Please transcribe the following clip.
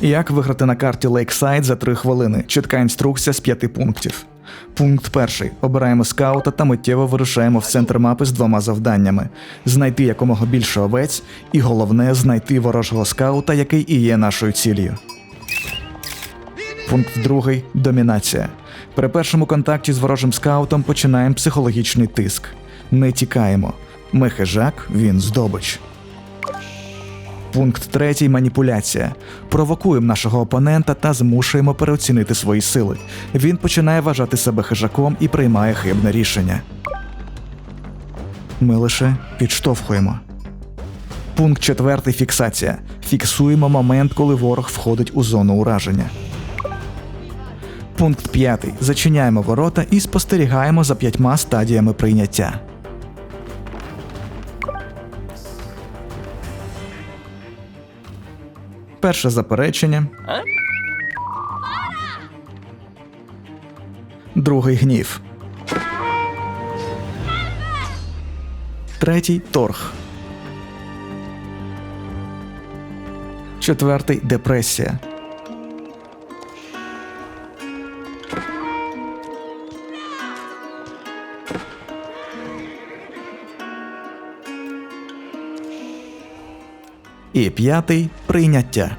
Як виграти на карті Лейксайд за 3 хвилини? Чітка інструкція з 5 пунктів. Пункт перший. Обираємо скаута та миттєво вирушаємо в центр мапи з двома завданнями: знайти якомога більше овець, і головне знайти ворожого скаута, який і є нашою ціллю. Пункт другий домінація. При першому контакті з ворожим скаутом починаємо психологічний тиск. Не тікаємо. Ми хижак, він здобич. Пункт третій маніпуляція. Провокуємо нашого опонента та змушуємо переоцінити свої сили. Він починає вважати себе хижаком і приймає хибне рішення. Ми лише підштовхуємо. Пункт четвертий фіксація. Фіксуємо момент, коли ворог входить у зону ураження. Пункт 5. Зачиняємо ворота і спостерігаємо за п'ятьма стадіями прийняття. Перше заперечення. Другий гнів. Третій торг. Четвертий депресія. І п'ятий прийняття.